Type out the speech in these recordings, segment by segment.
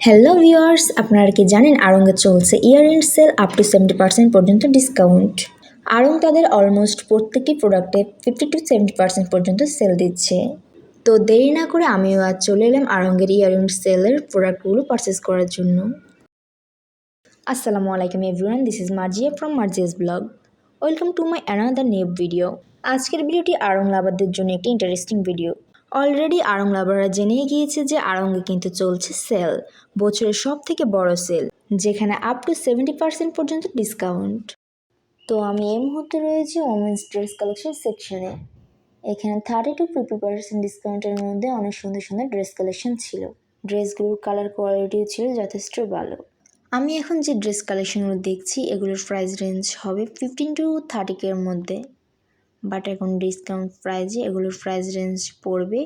Hello viewers আপনারা কি জানেন আড়ঙ্গে চলছে year end sale up to seventy percent পর্যন্ত ডিসকাউন্ট আড়ং তাদের অলমোস্ট প্রত্যেকটি প্রোডাক্টে ফিফটি টু সেভেন্টি পার্সেন্ট পর্যন্ত সেল দিচ্ছে। তো দেরি না করে আমিও আজ চলে এলাম আড়ঙ্গের ইয়ার এন্ড সেলের প্রোডাক্টগুলো পারচেস করার জন্য। আসসালামু আলাইকুম everyone this is Marzia from Marzia's blog. Welcome to my another new video আজকের ভিডিওটি আড়ং লাভারদের জন্য একটি ইন্টারেস্টিং ভিডিও অলরেডি আড়ং লাভাররা জেনেই গিয়েছে যে আড়ঙ্গে কিন্তু চলছে সেল বছরের সব থেকে বড় সেল যেখানে আপ টু সেভেন্টি পার্সেন্ট পর্যন্ত ডিসকাউন্ট তো আমি এই মুহূর্তে রয়েছি ওমেন্স ড্রেস কালেকশন সেকশনে এখানে থার্টি টু ফিফটি পার্সেন্ট ডিসকাউন্টের মধ্যে অনেক সুন্দর সুন্দর ড্রেস কালেকশন ছিল। ড্রেসগুলোর কালার কোয়ালিটিও ছিল যথেষ্ট ভালো। আমি এখন যে ড্রেস কালেকশনগুলো দেখছি, এগুলোর প্রাইস রেঞ্জ হবে ফিফটিন টু থার্টি কের মধ্যে। বাট এখন ডিসকাউন্ট প্রাইজে এগুলোর প্রাইস রেঞ্জ পড়বে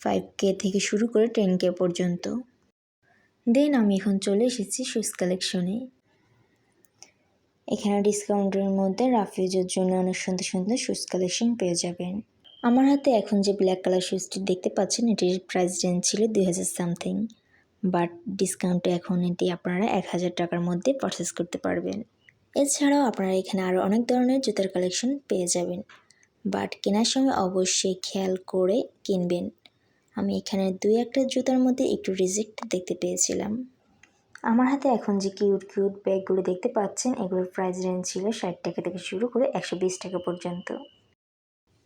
ফাইভ কে থেকে শুরু করে টেন কে পর্যন্ত। দেন আমি এখন চলে এসেছি শুজ কালেকশনে এখানে ডিসকাউন্টের মধ্যে রাফিউজের জন্য অনেক সুন্দর সুন্দর শুজ কালেকশন পেয়ে যাবেন। আমার হাতে এখন যে ব্ল্যাক কালার শুজটি দেখতে পাচ্ছেন, এটির প্রাইস রেঞ্জ ছিল দুই হাজার সামথিং বাট ডিসকাউন্টে এখন এটি আপনারা এক হাজার টাকার মধ্যে পারচেস করতে পারবেন। এছাড়াও আপনারা এখানে আরও অনেক ধরনের জুতার কালেকশন পেয়ে যাবেন। বাট কেনার সময় অবশ্যই খেয়াল করে কিনবেন। আমি এখানে দুই একটা জুতার মধ্যে একটু রিজেক্ট দেখতে পেয়েছিলাম। আমার হাতে এখন যে কিউট কিউট ব্যাগগুলো দেখতে পাচ্ছেন, এগুলোর প্রাইস রেঞ্জ ছিল ষাট টাকা থেকে শুরু করে একশো বিশ টাকা পর্যন্ত।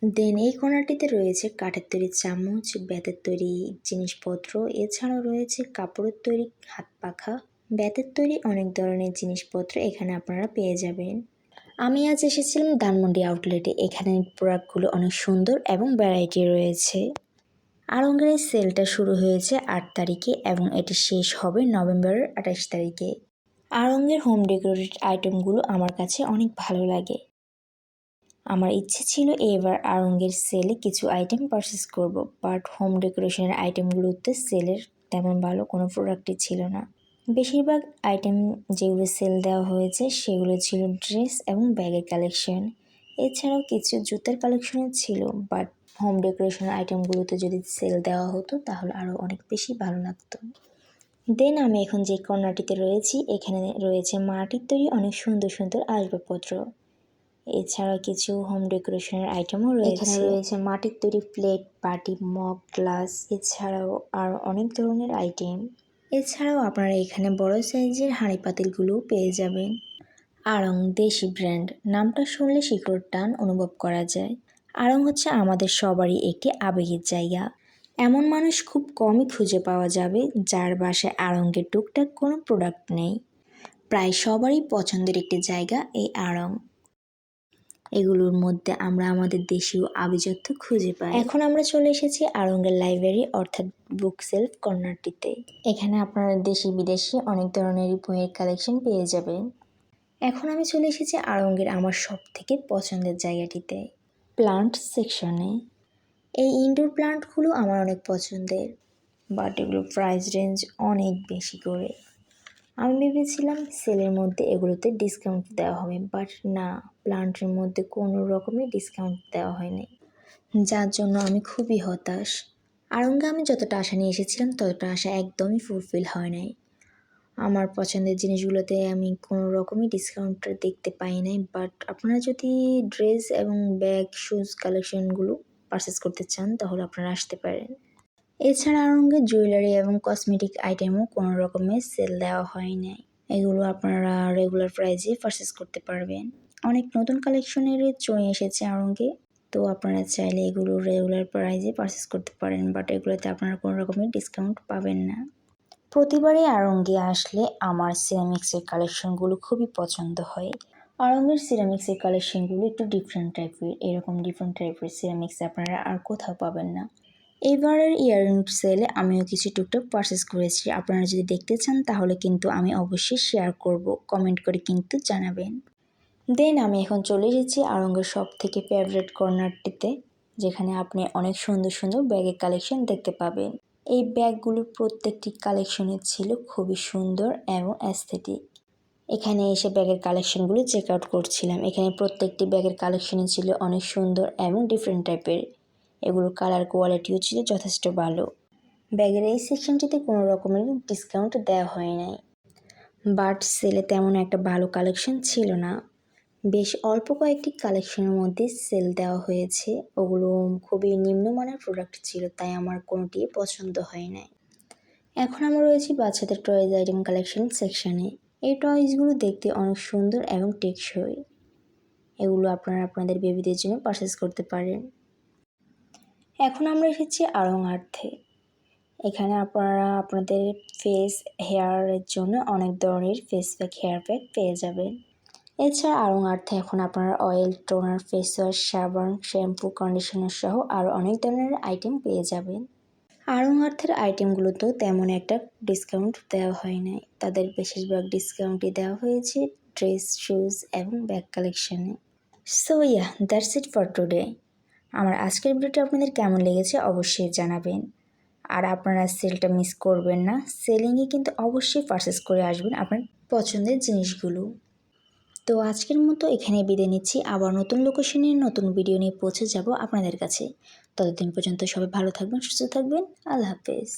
দেন এই কোনারটিতে রয়েছে কাঠের তৈরি চামচ বেতের তৈরি জিনিসপত্র, এছাড়াও রয়েছে কাপড়ের তৈরি হাত পাখা। বেতের তৈরি অনেক ধরনের জিনিসপত্র এখানে আপনারা পেয়ে যাবেন। আমি আজ এসেছিলাম ধানমন্ডি আউটলেটে এখানে প্রোডাক্টগুলো অনেক সুন্দর এবং ভ্যারাইটি রয়েছে। আড়ঙ্গের সেলটা শুরু হয়েছে আট তারিখে এবং এটি শেষ হবে নভেম্বরের আঠাশ তারিখে। আড়ঙ্গের হোম ডেকোরেটেড আইটেমগুলো আমার কাছে অনেক ভালো লাগে। আমার ইচ্ছে ছিল এবার আড়ঙ্গের সেলে কিছু আইটেম পারচেস করব বাট হোম ডেকোরেশনের আইটেমগুলোতে সেলের তেমন ভালো কোনো প্রোডাক্টই ছিল না। বেশিরভাগ আইটেম যেগুলো সেল দেওয়া হয়েছে সেগুলো ছিল ড্রেস এবং ব্যাগের কালেকশন এছাড়াও কিছু জুতার কালেকশনও ছিল বাট হোম ডেকোরেশনের আইটেমগুলোতে যদি সেল দেওয়া হতো তাহলে আরও অনেক বেশি ভালো লাগতো। দেন আমি এখন যে কর্নারটিতে রয়েছি এখানে রয়েছে মাটির তৈরি অনেক সুন্দর সুন্দর আসবাবপত্র। এছাড়া কিছু হোম ডেকোরেশনের আইটেমও রয়েছে এখানে রয়েছে। মাটির তৈরি প্লেট বাটি মগ গ্লাস এছাড়াও আর অনেক ধরনের আইটেম এছাড়াও আপনারা এখানে বড় সাইজের হাঁড়ি পাতিলগুলোও পেয়ে যাবেন। আড়ং দেশি ব্র্যান্ড, নামটা শুনলে শিকড় টান অনুভব করা যায়। আড়ং হচ্ছে আমাদের সবারই একটি আবেগের জায়গা। এমন মানুষ খুব কমই খুঁজে পাওয়া যাবে যার বাসায় আড়ঙ্গের টুকটাক কোনো প্রোডাক্ট নেই। প্রায় সবারই পছন্দের একটি জায়গা এই আড়ং। এগুলোর মধ্যে আমরা আমাদের দেশীয় আভিজাত্য খুঁজে পাই। এখন আমরা চলে এসেছি আড়ঙ্গের লাইব্রেরি, অর্থাৎ বুক সেলফ কর্নারটিতে। এখানে আপনারা দেশি বিদেশি অনেক ধরনেরই বইয়ের কালেকশন পেয়ে যাবেন। এখন আমি চলে এসেছি আড়ঙ্গের আমার সব থেকে পছন্দের জায়গাটিতে প্লান্ট সেকশনে এই ইনডোর প্লান্টগুলো আমার অনেক পছন্দের বাট এগুলো প্রাইস রেঞ্জ অনেক বেশি করে। আমি ভেবেছিলাম সেলের মধ্যে এগুলোতে ডিসকাউন্ট দেওয়া হবে বাট না, প্লান্টের মধ্যে কোনো রকমই ডিসকাউন্ট দেওয়া হয়নি যার জন্য আমি খুবই হতাশ। আরঙ্গে আমি যতটা আশা নিয়ে এসেছিলাম, ততটা আশা একদমই ফুলফিল হয় নাই। আমার পছন্দের জিনিসগুলোতে আমি কোনো রকমই ডিসকাউন্ট দেখতে পাই নাই বাট আপনারা যদি ড্রেস এবং ব্যাগ শুজ কালেকশনগুলো পারচেস করতে চান, তাহলে আপনারা আসতে পারেন। এছাড়া আরঙ্গে জুয়েলারি এবং কসমেটিক আইটেমও কোনো রকমের সেল দেওয়া হয় নাই। এগুলো আপনারা রেগুলার প্রাইজে পারচেস করতে পারবেন। অনেক নতুন কালেকশনের চলে এসেছে আরঙ্গে তো আপনারা চাইলে এগুলো রেগুলার প্রাইজে পারচেস করতে পারেন বাট এগুলোতে আপনারা কোনো রকমের ডিসকাউন্ট পাবেন না। প্রতিবারই আরঙ্গে আসলে আমার সিরামিক্সের কালেকশনগুলো খুবই পছন্দ হয়। আরঙ্গের সিরামিক্সের কালেকশনগুলো একটু ডিফারেন্ট টাইপের এরকম ডিফারেন্ট টাইপের সিরামিক্স আপনারা আর কোথাও পাবেন না। এইবারের ইয়ারিং সেলে আমিও কিছু টুকটাক পারচেস করেছি। আপনারা যদি দেখতে চান, তাহলে কিন্তু আমি অবশ্যই শেয়ার করব। কমেন্ট করে কিন্তু জানাবেন। দেন আমি এখন চলে এসেছি আরঙ্গের সব থেকে ফেভারেট কর্নারটিতে যেখানে আপনি অনেক সুন্দর সুন্দর ব্যাগের কালেকশন দেখতে পাবেন। এই ব্যাগগুলোর প্রত্যেকটি কালেকশনে ছিল খুবই সুন্দর এবং অ্যাস্থেটিক এখানে এসে ব্যাগের কালেকশনগুলো চেক আউট করছিলাম। এখানে প্রত্যেকটি ব্যাগের কালেকশনে ছিল অনেক সুন্দর এবং ডিফারেন্ট টাইপের এগুলোর কালার কোয়ালিটিও ছিল যথেষ্ট ভালো। ব্যাগের এই সেকশনটিতে কোনো রকমের ডিসকাউন্ট দেওয়া হয় নাই। বাট সেলে তেমন একটা ভালো কালেকশন ছিল না। বেশ অল্প কয়েকটি কালেকশনের মধ্যে সেল দেওয়া হয়েছে। ওগুলো খুবই নিম্নমানের প্রোডাক্ট ছিল, তাই আমার কোনোটি পছন্দ হয় নাই। এখন আমরা রয়েছি বাচ্চাদের টয়েজ আইটেম কালেকশন সেকশানে এই টয়েসগুলো দেখতে অনেক সুন্দর এবং টেকসই। এগুলো আপনারা আপনাদের বেবিদের জন্য পারচেস করতে পারেন। এখন আমরা এসেছি আড়ং আর্থে এখানে আপনারা আপনাদের ফেস হেয়ারের জন্য অনেক ধরনের ফেস প্যাক হেয়ার প্যাক পেয়ে যাবেন। এছাড়া আড়ং আর্থে এখন আপনারা অয়েল টোনার ফেস ওয়াশ সাবান শ্যাম্পু কন্ডিশনার সহ আরও অনেক ধরনের আইটেম পেয়ে যাবেন। আড়ং আর্থের আইটেমগুলোতেও তেমন একটা ডিসকাউন্ট দেওয়া হয় নাই। তাদের বেশিরভাগ ডিসকাউন্টই দেওয়া হয়েছে ড্রেস শুজ এবং ব্যাগ কালেকশনে so yeah that's it for today আমার আজকের ভিডিওটা আপনাদের কেমন লেগেছে অবশ্যই জানাবেন। আর আপনারা সেলটা মিস করবেন না। সেলিংয়ে কিন্তু অবশ্যই পারচেস করে আসবেন আপনার পছন্দের জিনিসগুলো। তো আজকের মতো এখানে বিদায় নিচ্ছি। আবার নতুন লোকেশনে নতুন ভিডিও নিয়ে পৌঁছে যাব আপনাদের কাছে। ততদিন পর্যন্ত সবাই ভালো থাকবেন, সুস্থ থাকবেন। আল্লাহ হাফেজ।